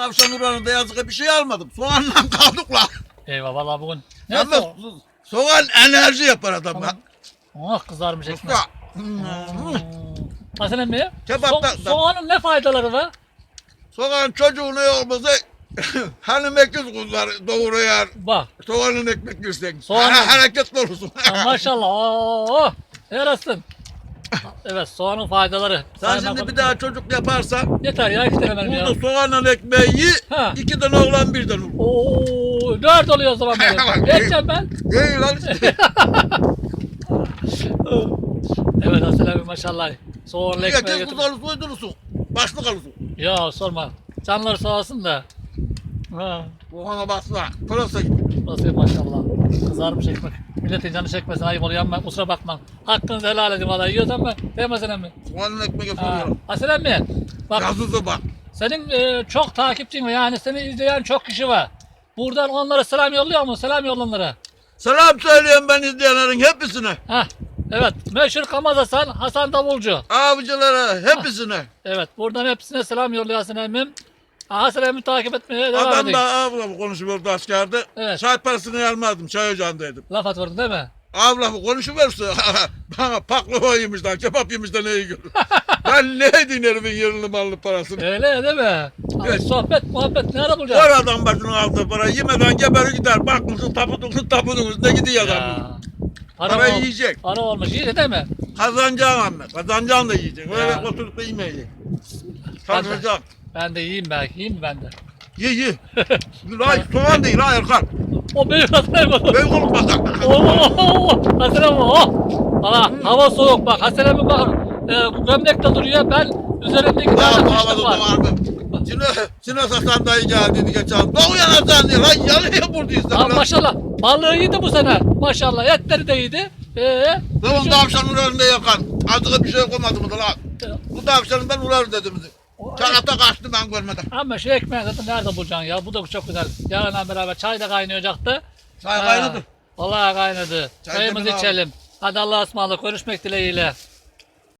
tavşan uğranında yazık bir şey almadım. Soğanla kaldık lan. Eyvah valla bugün. Ne Yalnız so soğan enerji yapar adama. Oh kızarmış ekmek. Usta. Hmm. Hasan emmi. Kebapta- So soğanın ne faydaları var? Soğan çocuğunu yorması hanım ekiz kuzlar doğuruyor. Bak. Soğanın ekmek yersen. Soğanın- Ha- hareketli olursun. maşallah. Oh, yarasın. Evet soğanın faydaları. Sen Saymak- şimdi bir daha çocuk yaparsan Yeter ya benim ya. burada soğanın ekmeği yi, Ha. iki tane oğlan birden olur. Oo, dört oluyor o zaman benim. Geçeceğim ben. İyi lan işte. Evet Hasan abi maşallah. Soğanlı ekmeği Ekiz getir. kuzları soydurursun. Başlık alırsın. Ya sorma. Canları sağ olsun da. Ha, Soğana basma. Pırasa gibi. burası maşallah. Kızarmış ekmek. Milletin canı çekmesin ayıp oluyor ama kusura bakma. Hakkınızı helal edin valla yiyoruz ama değil mi ekmeği Ha, soruyorum. Hasan emmi bak Yazısı bak. senin e, çok takipçin var yani seni izleyen çok kişi var. Buradan onlara selam yolluyor mu? Selam yolla onlara. Selam söylüyorum ben izleyenlerin hepsine. Hah evet meşhur Kamaz Hasan, Hasan Davulcu. Avcılara hepsine. Evet buradan hepsine selam yolluyor Hasan emmim. Hasan emmi takip etmeye devam Adam edin. da abla konuşuyordu askerde. Evet. Çay parasını almadım. Çay ocağındaydım. Laf atıyordun değil mi? Abla konuşuverse bana baklava yemişler, kebap yemişler ne iyi görür. ben ne edeyim herifin yerli mallı parasını. Öyle değil mi? Evet. Sohbet muhabbet ne ara bulacağız? Var adam başının aldığı para yemeden geberi gider. Bakmışsın tapudunuz tapudunuz ne gidiyor adam. Ya. Para, Parayı ol- yiyecek. Para olmuş. İyi değil mi? Kazanacaksın ama. Kazanacaksın da yiyeceksin. Öyle Ya. oturup da yemeyeceksin. Ben de. Ben de yiyeyim belki. Yiyeyim mi ben de? Ye ye. Hayır soğan değil ha Erkan. O büyük Hasan emmi. Ben konuk basak. Oo, Hasan emmi oh. Valla hava soğuk bak. Hasan emmi bak. E, gömlekte duruyor. Ben üzerimde iki tane kuşluk var. vardı. Sinan, Hasan dayı geldi geçen. Doğuyan Hasan diye lan yanıyor buradayız. Ha, maşallah. Balığı yedi bu sene. Maşallah. Etleri de yedi. Ee, Tamam tavşanın önünde yakan. Azıcık bir şey koymadı mı da lan? Bu tavşanı ben uğrar dedim. Çakata kaçtı ben görmeden. ama şu ekmeği zaten nerede bulacaksın ya? Bu da çok güzel. Yarınla beraber çay da kaynayacaktı. Çay kaynadı. Vallahi kaynadı. Çay Çayımızı içelim. Hadi Allah'a ısmarladık. Görüşmek dileğiyle.